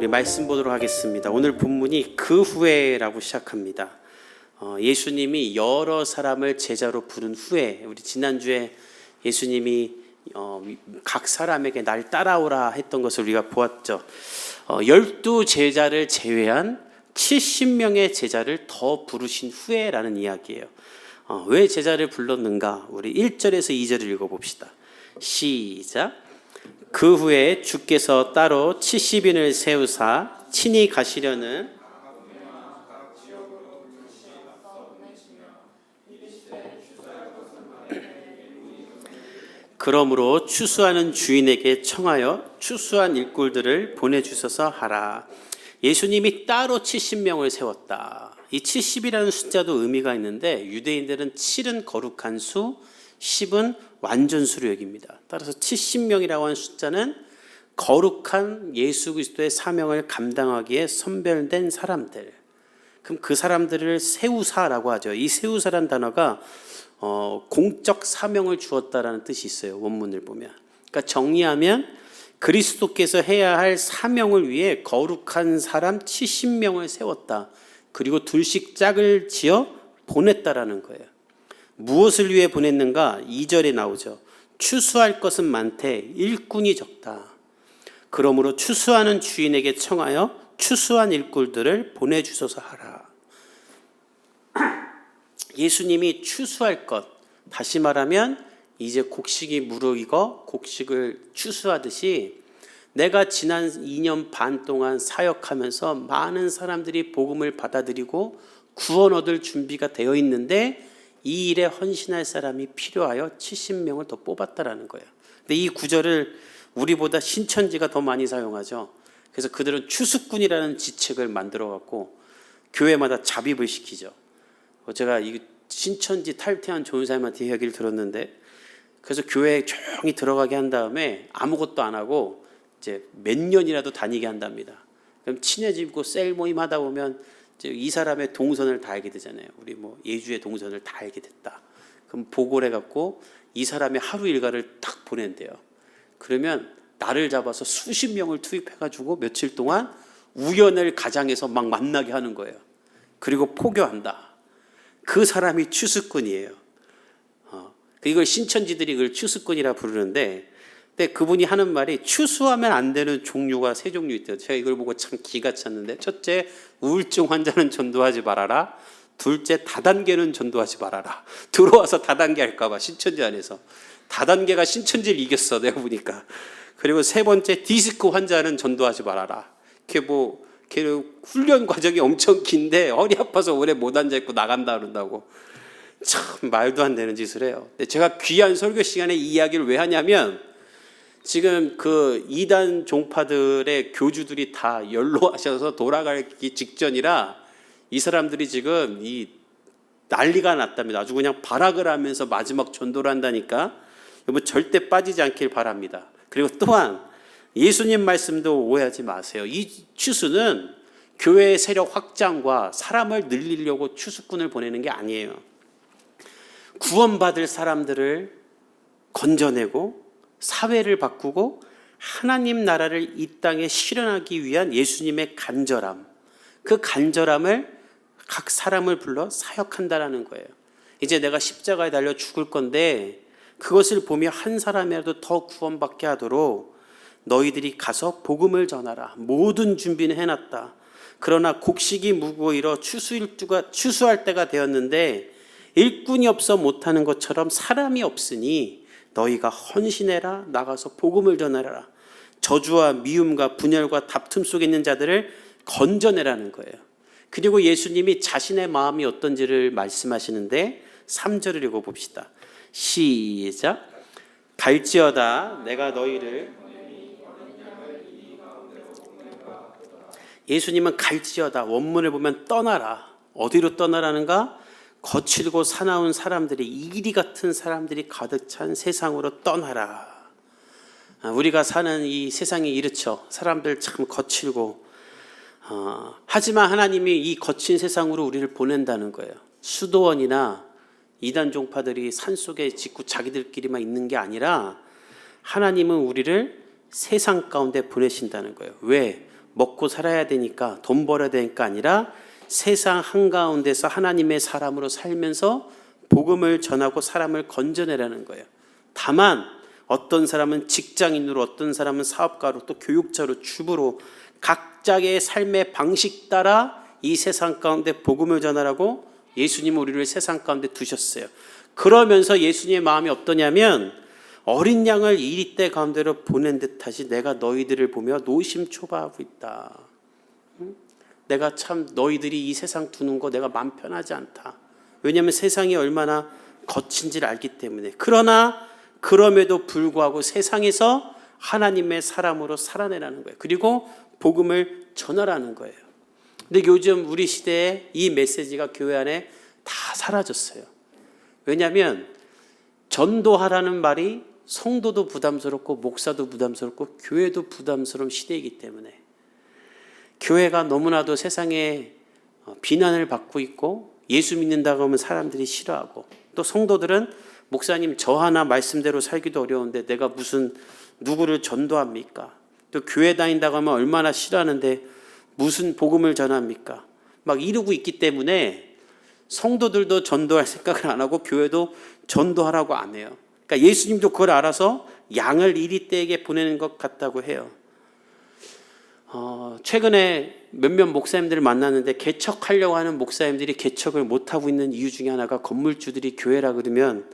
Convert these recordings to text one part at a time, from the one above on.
우리 말씀 보도록 하겠습니다. 오늘 본문이 그 후에라고 시작합니다. 어, 예수님이 여러 사람을 제자로 부른 후에 우리 지난주에 예수님이 어, 각 사람에게 날 따라오라 했던 것을 우리가 보았죠. 어, 열두 제자를 제외한 70명의 제자를 더 부르신 후에라는 이야기예요. 어, 왜 제자를 불렀는가? 우리 1절에서 2절을 읽어봅시다. 시작. 그 후에 주께서 따로 70인을 세우사 친히 가시려는 그러므로 추수하는 주인에게 청하여 추수한 일꾼들을 보내주셔서 하라. 예수님이 따로 70명을 세웠다. 이 70이라는 숫자도 의미가 있는데 유대인들은 7은 거룩한 수, 10은 완전수로 여깁니다. 따라서 70명이라고 하는 숫자는 거룩한 예수 그리스도의 사명을 감당하기에 선별된 사람들. 그럼 그 사람들을 세우사라고 하죠. 이 세우사란 단어가 어, 공적 사명을 주었다라는 뜻이 있어요. 원문을 보면. 그러니까 정리하면 그리스도께서 해야 할 사명을 위해 거룩한 사람 70명을 세웠다. 그리고 둘씩 짝을 지어 보냈다라는 거예요. 무엇을 위해 보냈는가? 2절에 나오죠. 추수할 것은 많되 일꾼이 적다. 그러므로 추수하는 주인에게 청하여 추수한 일꾼들을 보내주소서 하라. 예수님이 추수할 것, 다시 말하면 이제 곡식이 무르익어 곡식을 추수하듯이 내가 지난 2년 반 동안 사역하면서 많은 사람들이 복음을 받아들이고 구원 얻을 준비가 되어 있는데 이 일에 헌신할 사람이 필요하여 70명을 더 뽑았다라는 거예요. 근데 이 구절을 우리보다 신천지가 더 많이 사용하죠. 그래서 그들은 추수꾼이라는 지책을 만들어 갖고 교회마다 잡입을 시키죠. 제가 이 신천지 탈퇴한 조은사님한테 이야기를 들었는데 그래서 교회에 조용히 들어가게 한 다음에 아무것도 안 하고 이제 몇 년이라도 다니게 한답니다. 그럼 친해지고 셀 모임 하다 보면 이 사람의 동선을 다 알게 되잖아요. 우리 뭐 예주의 동선을 다 알게 됐다. 그럼 보고를 해갖고 이 사람의 하루 일과를 딱 보낸대요. 그러면 나를 잡아서 수십 명을 투입해가지고 며칠 동안 우연을 가장해서 막 만나게 하는 거예요. 그리고 포교한다. 그 사람이 추수꾼이에요. 어, 이걸 신천지들이 그걸 추수꾼이라 부르는데, 근데 그분이 하는 말이 추수하면 안 되는 종류가 세 종류 있대요. 제가 이걸 보고 참 기가 찼는데, 첫째, 우울증 환자는 전도하지 말아라. 둘째, 다단계는 전도하지 말아라. 들어와서 다단계 할까봐 신천지 안에서. 다단계가 신천지를 이겼어, 내가 보니까. 그리고 세 번째, 디스크 환자는 전도하지 말아라. 이렇게 뭐, 걔는 훈련 과정이 엄청 긴데 허리 아파서 오래 못 앉아 있고 나간다 그런다고 참 말도 안 되는 짓을 해요. 근데 제가 귀한 설교 시간에 이 이야기를 왜 하냐면 지금 그 이단 종파들의 교주들이 다 연로하셔서 돌아가기 직전이라 이 사람들이 지금 이 난리가 났답니다. 아주 그냥 발악을 하면서 마지막 전도를 한다니까 여러분 절대 빠지지 않길 바랍니다. 그리고 또한 예수님 말씀도 오해하지 마세요. 이 추수는 교회의 세력 확장과 사람을 늘리려고 추수꾼을 보내는 게 아니에요. 구원받을 사람들을 건져내고 사회를 바꾸고 하나님 나라를 이 땅에 실현하기 위한 예수님의 간절함, 그 간절함을 각 사람을 불러 사역한다라는 거예요. 이제 내가 십자가에 달려 죽을 건데 그것을 보며 한 사람이라도 더 구원받게 하도록 너희들이 가서 복음을 전하라. 모든 준비는 해놨다. 그러나 곡식이 무고이러 추수일주가 추수할 때가 되었는데 일꾼이 없어 못하는 것처럼 사람이 없으니 너희가 헌신해라 나가서 복음을 전하라. 저주와 미움과 분열과 다툼 속에 있는 자들을 건져내라는 거예요. 그리고 예수님이 자신의 마음이 어떤지를 말씀하시는데 3절을 읽어 봅시다. 시작. 갈지어다 내가 너희를 예수님은 갈지어다 원문을 보면 떠나라 어디로 떠나라는가 거칠고 사나운 사람들이 이리 같은 사람들이 가득 찬 세상으로 떠나라. 아, 우리가 사는 이 세상이 이렇죠. 사람들 참 거칠고 어, 하지만 하나님이 이 거친 세상으로 우리를 보낸다는 거예요. 수도원이나 이단 종파들이 산 속에 짓고 자기들끼리만 있는 게 아니라 하나님은 우리를 세상 가운데 보내신다는 거예요. 왜? 먹고 살아야 되니까 돈 벌어야 되니까 아니라 세상 한가운데서 하나님의 사람으로 살면서 복음을 전하고 사람을 건져내라는 거예요. 다만 어떤 사람은 직장인으로 어떤 사람은 사업가로 또 교육자로 주부로 각자의 삶의 방식 따라 이 세상 가운데 복음을 전하라고 예수님 우리를 세상 가운데 두셨어요. 그러면서 예수님의 마음이 어떠냐면 어린 양을 이리 때 가운데로 보낸 듯하시 내가 너희들을 보며 노심초바하고 있다. 응? 내가 참 너희들이 이 세상 두는 거 내가 마음 편하지 않다. 왜냐하면 세상이 얼마나 거친지를 알기 때문에. 그러나 그럼에도 불구하고 세상에서 하나님의 사람으로 살아내라는 거예요. 그리고 복음을 전하라는 거예요. 근데 요즘 우리 시대에 이 메시지가 교회 안에 다 사라졌어요. 왜냐하면 전도하라는 말이 성도도 부담스럽고 목사도 부담스럽고 교회도 부담스러운 시대이기 때문에 교회가 너무나도 세상에 어, 비난을 받고 있고 예수 믿는다고 하면 사람들이 싫어하고 또 성도들은 목사님 저 하나 말씀대로 살기도 어려운데 내가 무슨 누구를 전도합니까? 또 교회 다닌다고 하면 얼마나 싫어하는데 무슨 복음을 전합니까? 막 이러고 있기 때문에 성도들도 전도할 생각을 안 하고 교회도 전도하라고 안 해요. 그러니까 예수님도 그걸 알아서 양을 이리 때에게 보내는 것 같다고 해요. 어, 최근에 몇몇 목사님들을 만났는데 개척하려고 하는 목사님들이 개척을 못 하고 있는 이유 중에 하나가 건물주들이 교회라 그러면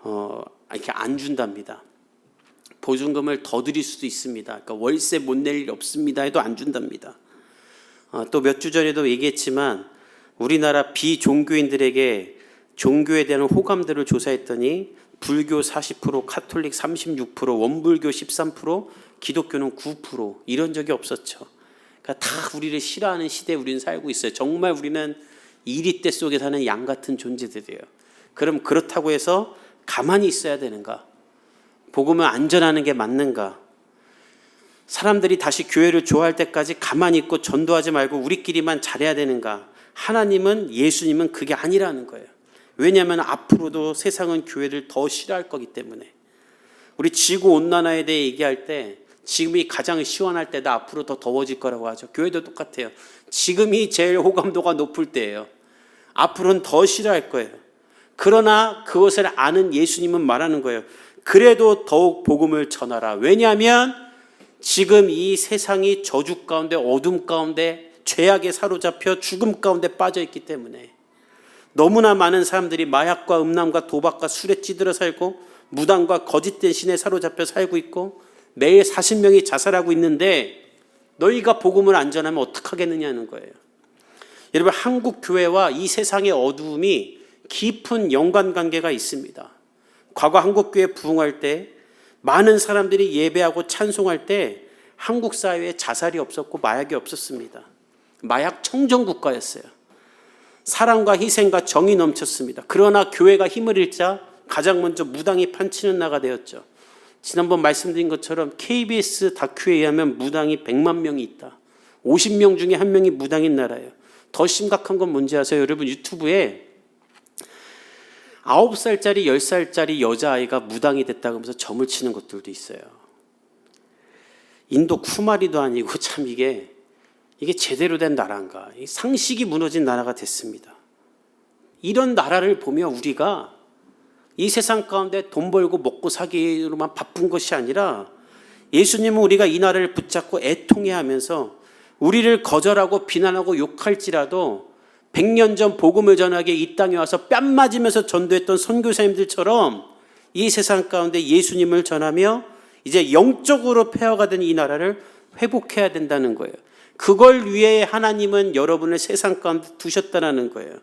어, 이렇게 안 준답니다. 보증금을 더 드릴 수도 있습니다. 그러니까 월세 못 낼 일 없습니다. 해도 안 준답니다. 어, 또몇 주 전에도 얘기했지만 우리나라 비종교인들에게 종교에 대한 호감들을 조사했더니 불교 40%, 카톨릭 36%, 원불교 13%, 기독교는 9% 이런 적이 없었죠. 그러니까 다 우리를 싫어하는 시대에 우리는 살고 있어요. 정말 우리는 이리때 속에 사는 양 같은 존재들이에요. 그럼 그렇다고 해서 가만히 있어야 되는가? 복음을 안전하는 게 맞는가? 사람들이 다시 교회를 좋아할 때까지 가만히 있고 전도하지 말고 우리끼리만 잘해야 되는가? 하나님은 예수님은 그게 아니라는 거예요. 왜냐하면 앞으로도 세상은 교회를 더 싫어할 거기 때문에 우리 지구 온난화에 대해 얘기할 때 지금이 가장 시원할 때다 앞으로 더 더워질 거라고 하죠. 교회도 똑같아요. 지금이 제일 호감도가 높을 때예요. 앞으로는 더 싫어할 거예요. 그러나 그것을 아는 예수님은 말하는 거예요. 그래도 더욱 복음을 전하라. 왜냐하면 지금 이 세상이 저주 가운데 어둠 가운데 죄악에 사로잡혀 죽음 가운데 빠져 있기 때문에 너무나 많은 사람들이 마약과 음란과 도박과 술에 찌들어 살고 무당과 거짓된 신에 사로잡혀 살고 있고 매일 40명이 자살하고 있는데 너희가 복음을 안 전하면 어떡하겠느냐는 거예요. 여러분 한국 교회와 이 세상의 어두움이 깊은 연관 관계가 있습니다. 과거 한국 교회 부흥할 때 많은 사람들이 예배하고 찬송할 때 한국 사회에 자살이 없었고 마약이 없었습니다. 마약 청정 국가였어요. 사랑과 희생과 정이 넘쳤습니다. 그러나 교회가 힘을 잃자 가장 먼저 무당이 판치는 나가 되었죠. 지난번 말씀드린 것처럼 KBS 다큐에 의하면 무당이 100만 명이 있다. 50명 중에 한 명이 무당인 나라예요. 더 심각한 건 뭔지 아세요? 여러분 유튜브에 9살짜리, 10살짜리 여자아이가 무당이 됐다고 하면서 점을 치는 것들도 있어요. 인도 쿠마리도 아니고 참 이게 이게 제대로 된 나라인가? 상식이 무너진 나라가 됐습니다. 이런 나라를 보며 우리가 이 세상 가운데 돈 벌고 먹고 사기로만 바쁜 것이 아니라 예수님은 우리가 이 나라를 붙잡고 애통해 하면서 우리를 거절하고 비난하고 욕할지라도 100년 전 복음을 전하게 이 땅에 와서 뺨 맞으면서 전도했던 선교사님들처럼 이 세상 가운데 예수님을 전하며 이제 영적으로 폐허가 된 이 나라를 회복해야 된다는 거예요. 그걸 위해 하나님은 여러분을 세상 가운데 두셨다는 거예요.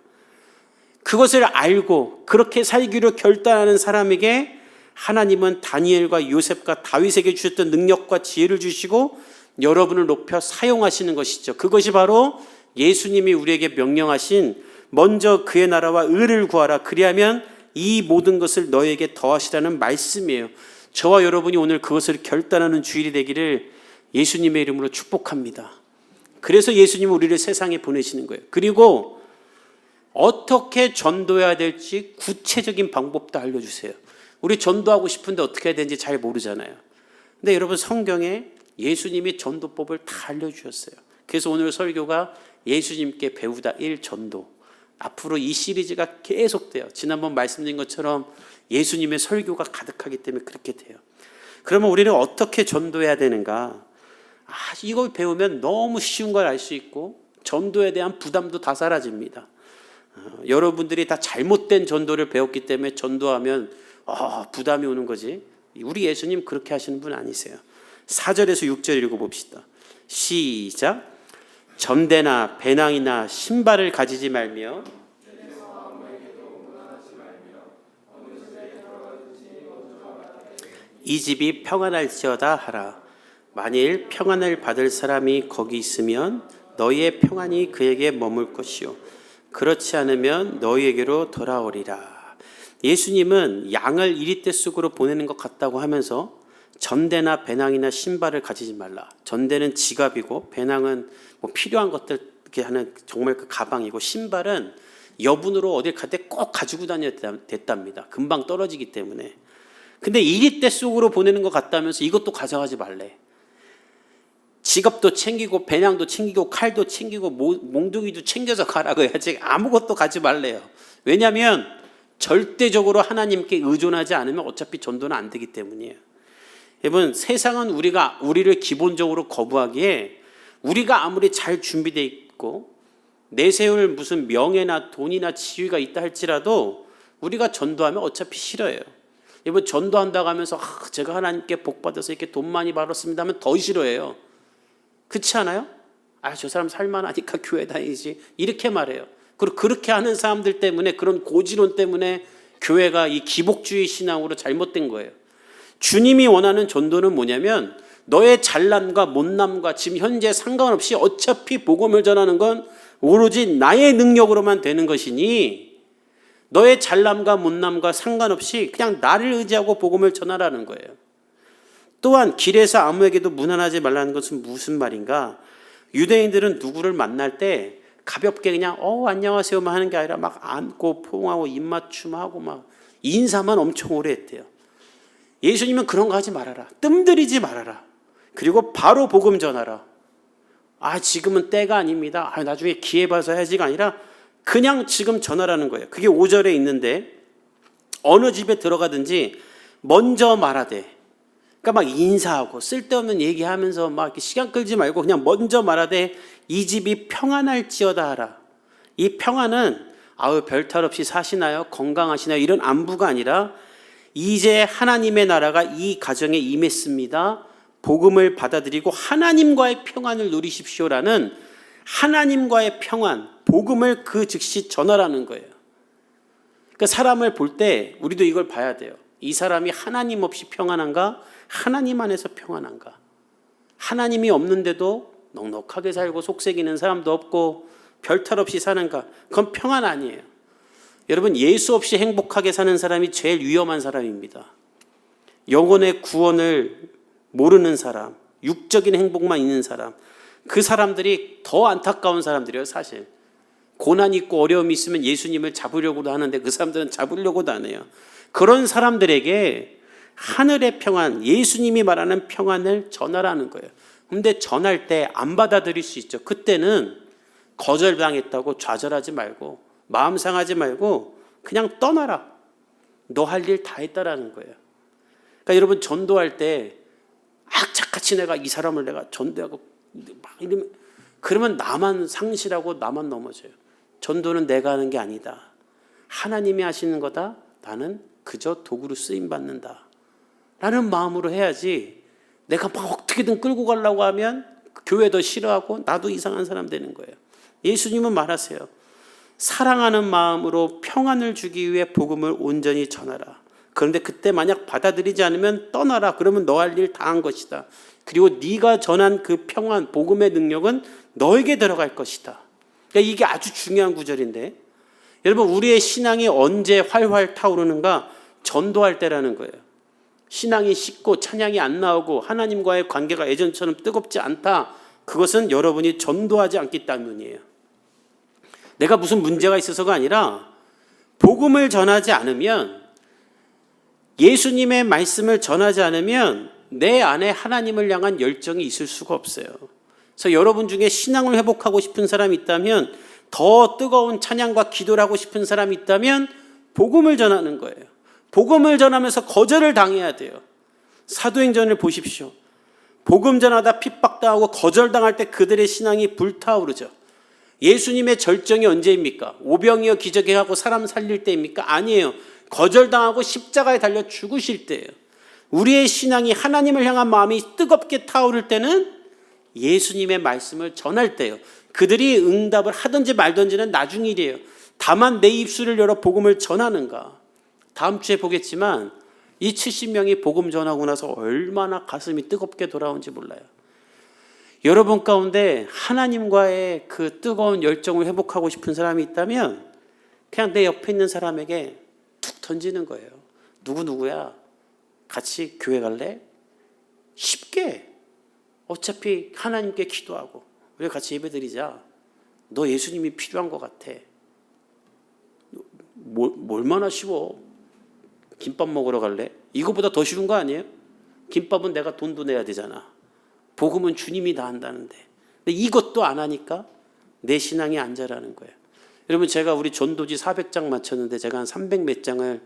그것을 알고 그렇게 살기로 결단하는 사람에게 하나님은 다니엘과 요셉과 다윗에게 주셨던 능력과 지혜를 주시고 여러분을 높여 사용하시는 것이죠. 그것이 바로 예수님이 우리에게 명령하신 먼저 그의 나라와 의를 구하라. 그리하면 이 모든 것을 너에게 더하시라는 말씀이에요. 저와 여러분이 오늘 그것을 결단하는 주일이 되기를 예수님의 이름으로 축복합니다. 그래서 예수님은 우리를 세상에 보내시는 거예요. 그리고 어떻게 전도해야 될지 구체적인 방법도 알려주세요. 우리 전도하고 싶은데 어떻게 해야 되는지 잘 모르잖아요. 근데 여러분 성경에 예수님이 전도법을 다 알려주셨어요. 그래서 오늘 설교가 예수님께 배우다 1 전도. 앞으로 이 시리즈가 계속돼요. 지난번 말씀드린 것처럼 예수님의 설교가 가득하기 때문에 그렇게 돼요. 그러면 우리는 어떻게 전도해야 되는가? 아, 이걸 배우면 너무 쉬운 걸 알 수 있고 전도에 대한 부담도 다 사라집니다. 어, 여러분들이 다 잘못된 전도를 배웠기 때문에 전도하면 아, 부담이 오는 거지. 우리 예수님 그렇게 하시는 분 아니세요. 4절에서 6절 읽어봅시다. 시작. 전대나 배낭이나 신발을 가지지 말며 이 집이 평안할지어다 하라. 만일 평안을 받을 사람이 거기 있으면 너희의 평안이 그에게 머물 것이요. 그렇지 않으면 너희에게로 돌아오리라. 예수님은 양을 이리떼 속으로 보내는 것 같다고 하면서 전대나 배낭이나 신발을 가지지 말라. 전대는 지갑이고 배낭은 뭐 필요한 것들 이렇게 하는 정말 그 가방이고 신발은 여분으로 어딜 갈 때 꼭 가지고 다녀야 됐답니다. 금방 떨어지기 때문에. 근데 이리떼 속으로 보내는 것 같다면서 이것도 가져가지 말래. 지갑도 챙기고 배낭도 챙기고 칼도 챙기고 몽둥이도 챙겨서 가라고 해야지 아무것도 가지 말래요. 왜냐하면 절대적으로 하나님께 의존하지 않으면 어차피 전도는 안 되기 때문이에요. 여러분 세상은 우리가 우리를 기본적으로 거부하기에 우리가 아무리 잘 준비되어 있고 내세울 무슨 명예나 돈이나 지위가 있다 할지라도 우리가 전도하면 어차피 싫어요. 여러분 전도한다고 하면서 아, 제가 하나님께 복 받아서 이렇게 돈 많이 벌었습니다 하면 더 싫어해요. 그렇지 않아요? 아, 저 사람 살만하니까 교회 다니지. 이렇게 말해요. 그리고 그렇게 하는 사람들 때문에 그런 고지론 때문에 교회가 이 기복주의 신앙으로 잘못된 거예요. 주님이 원하는 전도는 뭐냐면 너의 잘남과 못남과 지금 현재 상관없이 어차피 복음을 전하는 건 오로지 나의 능력으로만 되는 것이니 너의 잘남과 못남과 상관없이 그냥 나를 의지하고 복음을 전하라는 거예요. 또한 길에서 아무에게도 무난하지 말라는 것은 무슨 말인가? 유대인들은 누구를 만날 때 가볍게 그냥 어 안녕하세요만 하는 게 아니라 막 안고 포옹하고 입맞춤하고 막 인사만 엄청 오래 했대요. 예수님은 그런 거 하지 말아라. 뜸들이지 말아라. 그리고 바로 복음 전하라. 아 지금은 때가 아닙니다. 아 나중에 기회 봐서 해야지가 아니라 그냥 지금 전하라는 거예요. 그게 5절에 있는데 어느 집에 들어가든지 먼저 말하되 그러니까 막 인사하고 쓸데없는 얘기하면서 막 시간 끌지 말고 그냥 먼저 말하되 이 집이 평안할지어다 하라. 이 평안은 아우 별탈 없이 사시나요? 건강하시나요? 이런 안부가 아니라 이제 하나님의 나라가 이 가정에 임했습니다. 복음을 받아들이고 하나님과의 평안을 누리십시오라는 하나님과의 평안, 복음을 그 즉시 전하라는 거예요. 그러니까 사람을 볼 때 우리도 이걸 봐야 돼요. 이 사람이 하나님 없이 평안한가? 하나님 안에서 평안한가? 하나님이 없는데도 넉넉하게 살고 속색이는 사람도 없고 별탈 없이 사는가? 그건 평안 아니에요. 여러분 예수 없이 행복하게 사는 사람이 제일 위험한 사람입니다. 영혼의 구원을 모르는 사람, 육적인 행복만 있는 사람, 그 사람들이 더 안타까운 사람들이에요, 사실. 고난 있고 어려움이 있으면 예수님을 잡으려고도 하는데 그 사람들은 잡으려고도 안 해요. 그런 사람들에게 하늘의 평안, 예수님이 말하는 평안을 전하라는 거예요. 근데 전할 때 안 받아들일 수 있죠. 그때는 거절당했다고 좌절하지 말고 마음 상하지 말고 그냥 떠나라. 너 할 일 다 했다라는 거예요. 그러니까 여러분 전도할 때 악착같이 내가 이 사람을 내가 전도하고 막 이러면 그러면 나만 상실하고 나만 넘어져요. 전도는 내가 하는 게 아니다. 하나님이 하시는 거다. 나는 그저 도구로 쓰임 받는다. 라는 마음으로 해야지 내가 막 어떻게든 끌고 가려고 하면 교회도 싫어하고 나도 이상한 사람 되는 거예요. 예수님은 말하세요. 사랑하는 마음으로 평안을 주기 위해 복음을 온전히 전하라. 그런데 그때 만약 받아들이지 않으면 떠나라. 그러면 너 할 일 다 한 것이다. 그리고 네가 전한 그 평안, 복음의 능력은 너에게 들어갈 것이다. 그러니까 이게 아주 중요한 구절인데 여러분 우리의 신앙이 언제 활활 타오르는가 전도할 때라는 거예요. 신앙이 식고 찬양이 안 나오고 하나님과의 관계가 예전처럼 뜨겁지 않다. 그것은 여러분이 전도하지 않기 때문이에요. 내가 무슨 문제가 있어서가 아니라 복음을 전하지 않으면 예수님의 말씀을 전하지 않으면 내 안에 하나님을 향한 열정이 있을 수가 없어요. 그래서 여러분 중에 신앙을 회복하고 싶은 사람이 있다면 더 뜨거운 찬양과 기도를 하고 싶은 사람이 있다면 복음을 전하는 거예요. 복음을 전하면서 거절을 당해야 돼요. 사도행전을 보십시오. 복음 전하다 핍박당하고 거절당할 때 그들의 신앙이 불타오르죠. 예수님의 절정이 언제입니까? 오병이어 기적에 하고 사람 살릴 때입니까? 아니에요. 거절당하고 십자가에 달려 죽으실 때예요. 우리의 신앙이 하나님을 향한 마음이 뜨겁게 타오를 때는 예수님의 말씀을 전할 때요. 그들이 응답을 하든지 말든지는 나중 일이에요. 다만 내 입술을 열어 복음을 전하는가. 다음 주에 보겠지만 이 70명이 복음 전하고 나서 얼마나 가슴이 뜨겁게 돌아온지 몰라요. 여러분 가운데 하나님과의 그 뜨거운 열정을 회복하고 싶은 사람이 있다면 그냥 내 옆에 있는 사람에게 툭 던지는 거예요. 누구 누구야? 같이 교회 갈래? 쉽게. 어차피 하나님께 기도하고 우리 같이 예배드리자. 너 예수님이 필요한 것 같아. 뭐, 얼마나 쉬워? 김밥 먹으러 갈래? 이거보다 더 쉬운 거 아니에요? 김밥은 내가 돈도 내야 되잖아. 복음은 주님이 다 한다는데. 근데 이것도 안 하니까 내 신앙이 안 자라는 거예요. 여러분 제가 우리 전도지 400장 맞췄는데 제가 한 300 몇 장을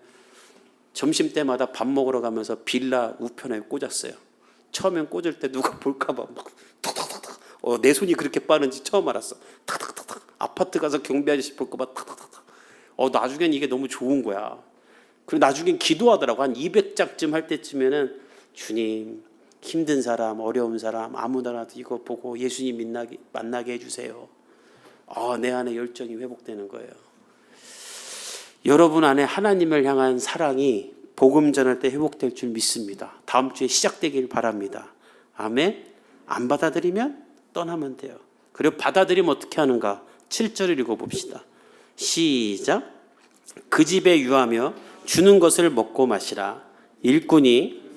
점심 때마다 밥 먹으러 가면서 빌라 우편에 꽂았어요. 처음엔 꽂을 때 누가 볼까봐 막 탁탁탁탁. 어, 내 손이 그렇게 빠른지 처음 알았어. 탁탁탁탁. 아파트 가서 경비 아저씨 볼까봐 탁탁탁탁. 어, 나중엔 이게 너무 좋은 거야. 그리고 나중엔 기도하더라고. 한 200장쯤 할 때쯤에는 주님 힘든 사람, 어려운 사람 아무나라도 이거 보고 예수님 만나게, 만나게 해주세요. 어, 내 안에 열정이 회복되는 거예요. 여러분 안에 하나님을 향한 사랑이 복음 전할 때 회복될 줄 믿습니다. 다음 주에 시작되길 바랍니다. 아멘. 안 받아들이면 떠나면 돼요. 그리고 받아들이면 어떻게 하는가? 7절을 읽어 봅시다. 시작. 그 집에 유하며 주는 것을 먹고 마시라. 일꾼이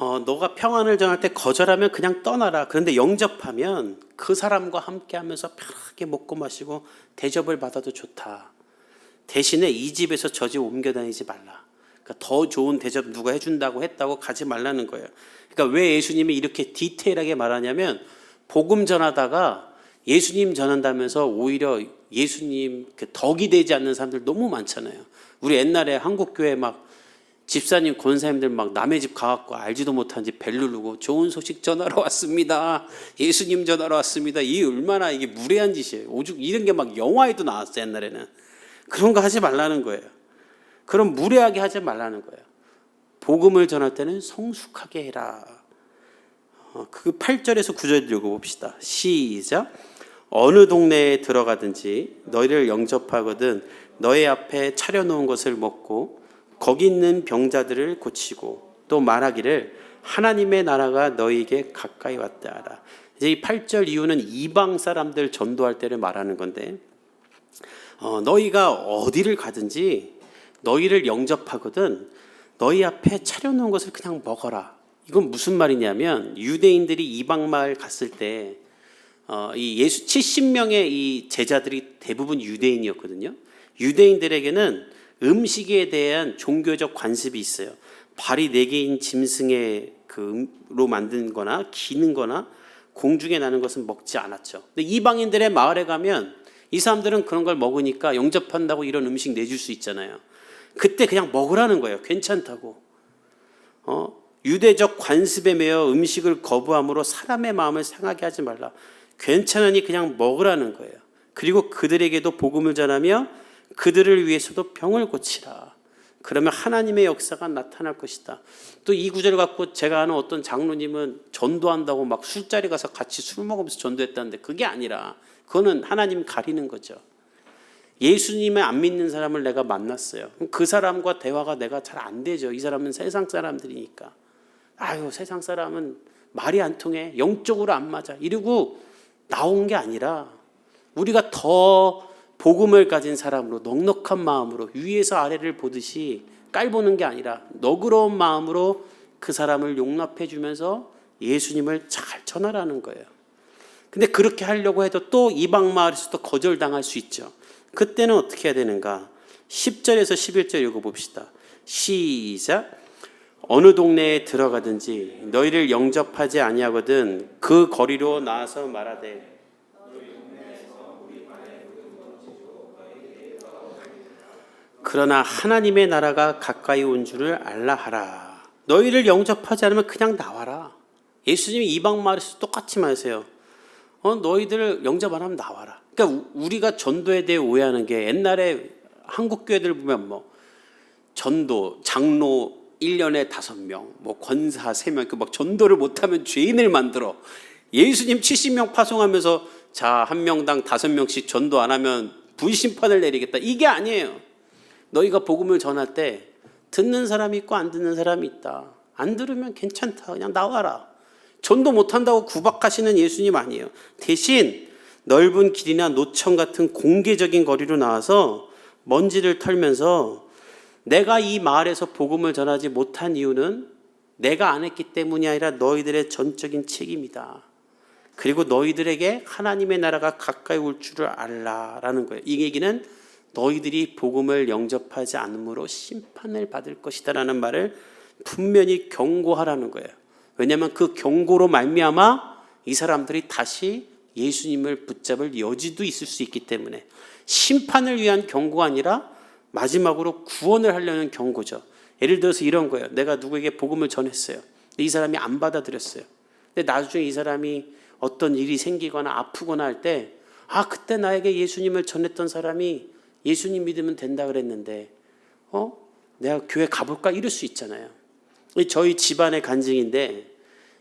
어, 너가 평안을 정할 때 거절하면 그냥 떠나라. 그런데 영접하면 그 사람과 함께 하면서 편하게 먹고 마시고 대접을 받아도 좋다. 대신에 이 집에서 저 집 옮겨 다니지 말라. 그러니까 더 좋은 대접 누가 해준다고 했다고 가지 말라는 거예요. 그러니까 왜 예수님이 이렇게 디테일하게 말하냐면 복음 전하다가 예수님 전한다면서 오히려 예수님 그 덕이 되지 않는 사람들 너무 많잖아요. 우리 옛날에 한국 교회 막 집사님 권사님들 막 남의 집 가갖고 알지도 못한 집벨 누르고 좋은 소식 전하러 왔습니다. 예수님 전하러 왔습니다. 이 얼마나 이게 무례한 짓이에요. 오죽 이런 게 막 영화에도 나왔어 옛날에는. 그런 거 하지 말라는 거예요. 그럼 무례하게 하지 말라는 거예요. 복음을 전할 때는 성숙하게 해라. 어, 그 8절에서 9절 읽어봅시다. 시작. 어느 동네에 들어가든지 너희를 영접하거든 너희 앞에 차려놓은 것을 먹고 거기 있는 병자들을 고치고 또 말하기를 하나님의 나라가 너희에게 가까이 왔다 하라. 이제 이 8절 이유는 이방 사람들 전도할 때를 말하는 건데 어, 너희가 어디를 가든지 너희를 영접하거든 너희 앞에 차려놓은 것을 그냥 먹어라. 이건 무슨 말이냐면 유대인들이 이방 마을 갔을 때 어, 이 예수 70명의 이 제자들이 대부분 유대인이었거든요. 유대인들에게는 음식에 대한 종교적 관습이 있어요. 발이 네 개인 짐승의 그로 만든 거나 기는 거나 공중에 나는 것은 먹지 않았죠. 근데 이방인들의 마을에 가면 이 사람들은 그런 걸 먹으니까 영접한다고 이런 음식 내줄 수 있잖아요. 그때 그냥 먹으라는 거예요. 괜찮다고. 어? 유대적 관습에 매여 음식을 거부함으로 사람의 마음을 상하게 하지 말라. 괜찮으니 그냥 먹으라는 거예요. 그리고 그들에게도 복음을 전하며 그들을 위해서도 병을 고치라. 그러면 하나님의 역사가 나타날 것이다. 또 이 구절을 갖고 제가 아는 어떤 장로님은 전도한다고 막 술자리 가서 같이 술 먹으면서 전도했다는데 그게 아니라 그거는 하나님 가리는 거죠. 예수님을 안 믿는 사람을 내가 만났어요. 그 사람과 대화가 내가 잘 안 되죠. 이 사람은 세상 사람들이니까. 아유, 세상 사람은 말이 안 통해. 영적으로 안 맞아. 이러고 나온 게 아니라 우리가 더 복음을 가진 사람으로 넉넉한 마음으로 위에서 아래를 보듯이 깔보는 게 아니라 너그러운 마음으로 그 사람을 용납해 주면서 예수님을 잘 전하라는 거예요. 근데 그렇게 하려고 해도 또 이방 마을에서도 거절당할 수 있죠. 그때는 어떻게 해야 되는가? 10절에서 11절 읽어봅시다. 시작. 어느 동네에 들어가든지 너희를 영접하지 아니하거든 그 거리로 나와서 말하되 그러나 하나님의 나라가 가까이 온 줄을 알라 하라. 너희를 영접하지 않으면 그냥 나와라. 예수님이 이방 마을에서 똑같이 말하세요. 어, 너희들 영접 안 하면 나와라. 그러니까 우- 우리가 전도에 대해 오해하는 게 옛날에 한국 교회들 보면 뭐 전도, 장로 1년에 다섯 명, 뭐 권사 세 명, 그 막 전도를 못하면 죄인을 만들어. 예수님 70명 파송하면서 자, 한 명당 다섯 명씩 전도 안 하면 분심판을 내리겠다. 이게 아니에요. 너희가 복음을 전할 때 듣는 사람이 있고 안 듣는 사람이 있다. 안 들으면 괜찮다. 그냥 나와라. 전도 못한다고 구박하시는 예수님 아니에요. 대신 넓은 길이나 노천 같은 공개적인 거리로 나와서 먼지를 털면서 내가 이 마을에서 복음을 전하지 못한 이유는 내가 안 했기 때문이 아니라 너희들의 전적인 책임이다. 그리고 너희들에게 하나님의 나라가 가까이 올 줄을 알라라는 거예요. 이 얘기는 너희들이 복음을 영접하지 않으므로 심판을 받을 것이다라는 말을 분명히 경고하라는 거예요. 왜냐하면 그 경고로 말미암아 이 사람들이 다시 예수님을 붙잡을 여지도 있을 수 있기 때문에 심판을 위한 경고가 아니라 마지막으로 구원을 하려는 경고죠. 예를 들어서 이런 거예요. 내가 누구에게 복음을 전했어요. 근데 이 사람이 안 받아들였어요. 근데 나중에 이 사람이 어떤 일이 생기거나 아프거나 할 때, 아, 그때 나에게 예수님을 전했던 사람이 예수님 믿으면 된다 그랬는데, 어? 내가 교회 가볼까? 이럴 수 있잖아요. 이 저희 집안의 간증인데,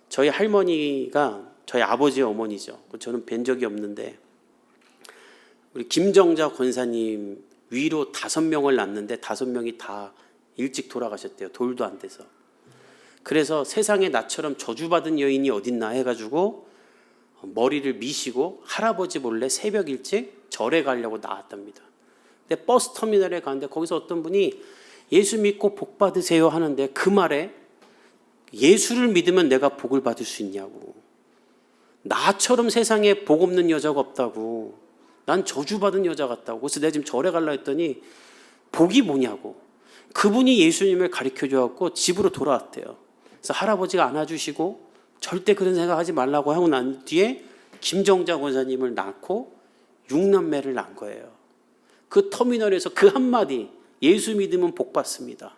저희 할머니가 저희 아버지의 어머니죠. 저는 뵌 적이 없는데, 우리 김정자 권사님 위로 다섯 명을 낳는데 다섯 명이 다 일찍 돌아가셨대요. 돌도 안 돼서. 그래서 세상에 나처럼 저주받은 여인이 어딨나 해가지고 머리를 미시고 할아버지 몰래 새벽 일찍 절에 가려고 나왔답니다. 근데 버스 터미널에 가는데 거기서 어떤 분이 예수 믿고 복 받으세요 하는데 그 말에 예수를 믿으면 내가 복을 받을 수 있냐고. 나처럼 세상에 복 없는 여자가 없다고. 난 저주받은 여자 같다고. 그래서 내가 지금 절에 갈라 했더니 복이 뭐냐고. 그분이 예수님을 가르쳐 줘갖고 집으로 돌아왔대요. 그래서 할아버지가 안아주시고 절대 그런 생각하지 말라고 하고 난 뒤에 김정자 권사님을 낳고 육남매를 낳은 거예요. 그 터미널에서 그 한마디 예수 믿으면 복 받습니다.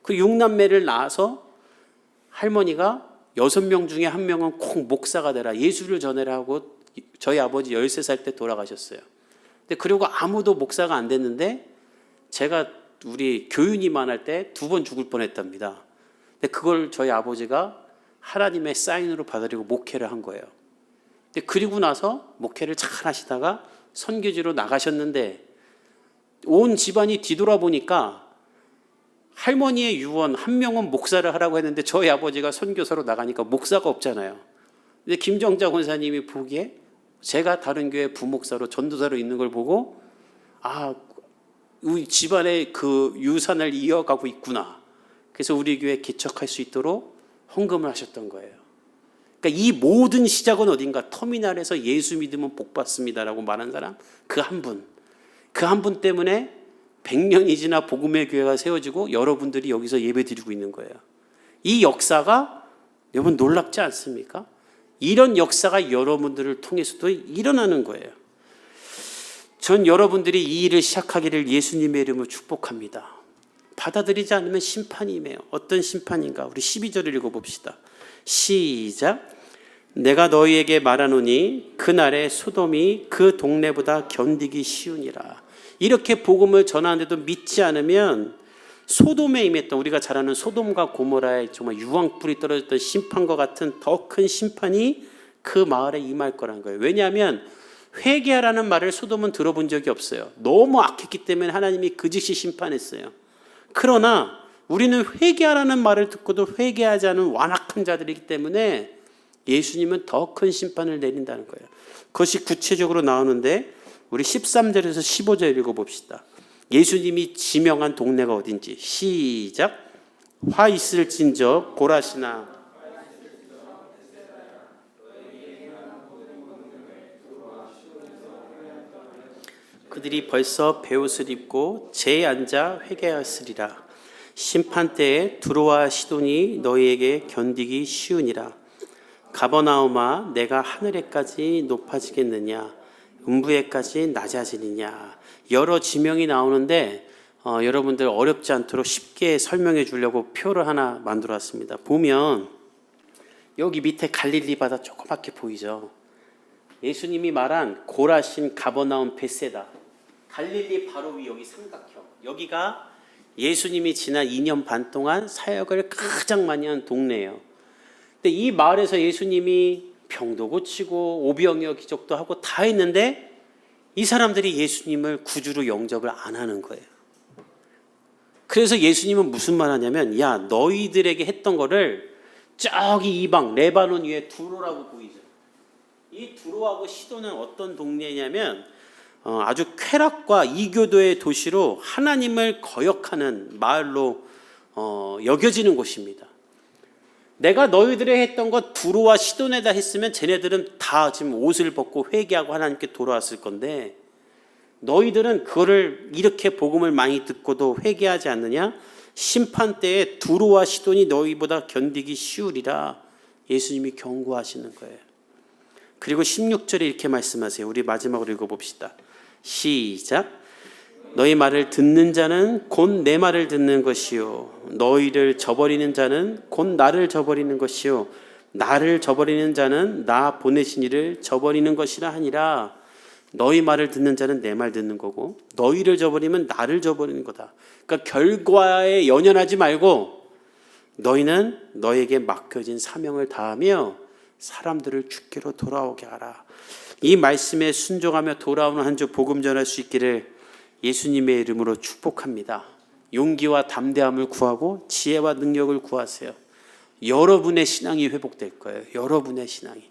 그 육남매를 낳아서 할머니가 여섯 명 중에 한 명은 꼭 목사가 되라 예수를 전해라 하고 저희 아버지 13살 때 돌아가셨어요. 근데 그리고 아무도 목사가 안 됐는데 제가 우리 교윤이만 할 때 두 번 죽을 뻔했답니다. 근데 그걸 저희 아버지가 하나님의 사인으로 받아들이고 목회를 한 거예요. 근데 그리고 나서 목회를 잘 하시다가 선교지로 나가셨는데 온 집안이 뒤돌아보니까 할머니의 유언 한 명은 목사를 하라고 했는데 저희 아버지가 선교사로 나가니까 목사가 없잖아요. 근데 김정자 권사님이 보기에 제가 다른 교회 부목사로 전도사로 있는 걸 보고 아 우리 집안의 그 유산을 이어가고 있구나. 그래서 우리 교회 개척할 수 있도록 헌금을 하셨던 거예요. 그러니까 이 모든 시작은 어딘가 터미널에서 예수 믿으면 복 받습니다라고 말한 사람 그 한 분. 그 한 분 때문에 100년이 지나 복음의 교회가 세워지고 여러분들이 여기서 예배 드리고 있는 거예요. 이 역사가 여러분 놀랍지 않습니까? 이런 역사가 여러분들을 통해서도 일어나는 거예요. 전 여러분들이 이 일을 시작하기를 예수님의 이름으로 축복합니다. 받아들이지 않으면 심판이 임해요. 어떤 심판인가? 우리 12절을 읽어봅시다. 시작. 내가 너희에게 말하노니 그날에 소돔이 그 동네보다 견디기 쉬우니라. 이렇게 복음을 전하는데도 믿지 않으면 소돔에 임했던 우리가 잘 아는 소돔과 고모라의 정말 유황불이 떨어졌던 심판과 같은 더 큰 심판이 그 마을에 임할 거란 거예요. 왜냐하면 회개하라는 말을 소돔은 들어본 적이 없어요. 너무 악했기 때문에 하나님이 그 즉시 심판했어요. 그러나 우리는 회개하라는 말을 듣고도 회개하지 않은 완악한 자들이기 때문에 예수님은 더 큰 심판을 내린다는 거예요. 그것이 구체적으로 나오는데 우리 13절에서 15절 읽어봅시다. 예수님이 지명한 동네가 어딘지 시작. 화 있을진저 고라시나 그 그들이 벌써 베옷을 입고 제에 앉아 회개하였으리라. 심판 때에 두로와 시돈이 너희에게 견디기 쉬우니라. 가버나움아 내가 하늘에까지 높아지겠느냐 음부에까지 낮아지느냐 여러 지명이 나오는데 어, 여러분들 어렵지 않도록 쉽게 설명해 주려고 표를 하나 만들어 왔습니다. 보면 여기 밑에 갈릴리 바다 조그맣게 보이죠. 예수님이 말한 고라신 가버나움 베세다. 갈릴리 바로 위 여기 삼각형. 여기가 예수님이 지난 2년 반 동안 사역을 가장 많이 한 동네예요. 근데 이 마을에서 예수님이 병도 고치고 오병이어 기적도 하고 다 했는데 이 사람들이 예수님을 구주로 영접을 안 하는 거예요. 그래서 예수님은 무슨 말 하냐면 야 너희들에게 했던 거를 저기 이방 레바논 위에 두로라고 보이죠. 이 두로하고 시도는 어떤 동네냐면 어, 아주 쾌락과 이교도의 도시로 하나님을 거역하는 마을로 어, 여겨지는 곳입니다. 내가 너희들의 했던 것 두로와 시돈에다 했으면 쟤네들은 다 지금 옷을 벗고 회개하고 하나님께 돌아왔을 건데 너희들은 그거를 이렇게 복음을 많이 듣고도 회개하지 않느냐? 심판 때에 두로와 시돈이 너희보다 견디기 쉬우리라 예수님이 경고하시는 거예요. 그리고 16절에 이렇게 말씀하세요. 우리 마지막으로 읽어봅시다. 시작. 너희 말을 듣는 자는 곧 내 말을 듣는 것이요. 너희를 저버리는 자는 곧 나를 저버리는 것이요. 나를 저버리는 자는 나 보내신 이를 저버리는 것이라 하니라. 너희 말을 듣는 자는 내 말 듣는 거고 너희를 저버리면 나를 저버리는 거다. 그러니까 결과에 연연하지 말고 너희는 너에게 맡겨진 사명을 다하며 사람들을 주께로 돌아오게 하라. 이 말씀에 순종하며 돌아오는 한 주 복음 전할 수 있기를 예수님의 이름으로 축복합니다. 용기와 담대함을 구하고 지혜와 능력을 구하세요. 여러분의 신앙이 회복될 거예요. 여러분의 신앙이.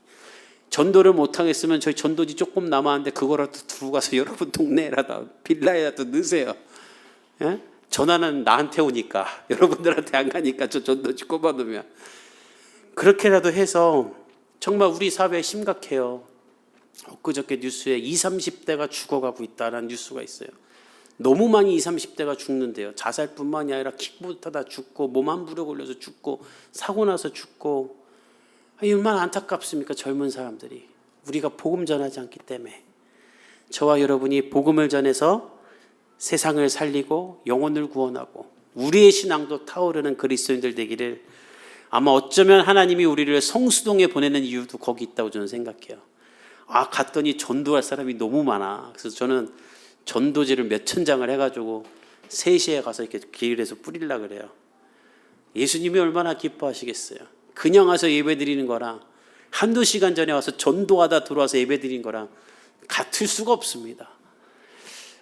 전도를 못하겠으면 저희 전도지 조금 남았는데 그거라도 두고 가서 여러분 동네에라도 빌라에라도 넣으세요. 예? 전화는 나한테 오니까 여러분들한테 안 가니까 저 전도지 꼽아놓으면 그렇게라도 해서 정말 우리 사회 심각해요. 엊그저께 뉴스에 20, 30대가 죽어가고 있다는 뉴스가 있어요. 너무 많이 20, 30대가 죽는데요. 자살뿐만이 아니라 킥부터 죽고 몸 함부로 걸려서 죽고 사고 나서 죽고 아니, 얼마나 안타깝습니까? 젊은 사람들이 우리가 복음 전하지 않기 때문에 저와 여러분이 복음을 전해서 세상을 살리고 영혼을 구원하고 우리의 신앙도 타오르는 그리스도인들 되기를 아마 어쩌면 하나님이 우리를 성수동에 보내는 이유도 거기 있다고 저는 생각해요. 아 갔더니 전도할 사람이 너무 많아. 그래서 저는 전도지를 몇 천 장을 해가지고 3시에 가서 이렇게 길에서 뿌리려 그래요. 예수님이 얼마나 기뻐하시겠어요. 그냥 와서 예배 드리는 거랑 한두 시간 전에 와서 전도하다 들어와서 예배 드리는 거랑 같을 수가 없습니다.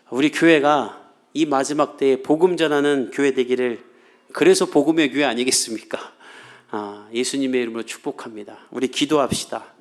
우리 교회가 이 마지막 때에 복음 전하는 교회 되기를 그래서 복음의 교회 아니겠습니까? 아, 예수님의 이름으로 축복합니다. 우리 기도합시다.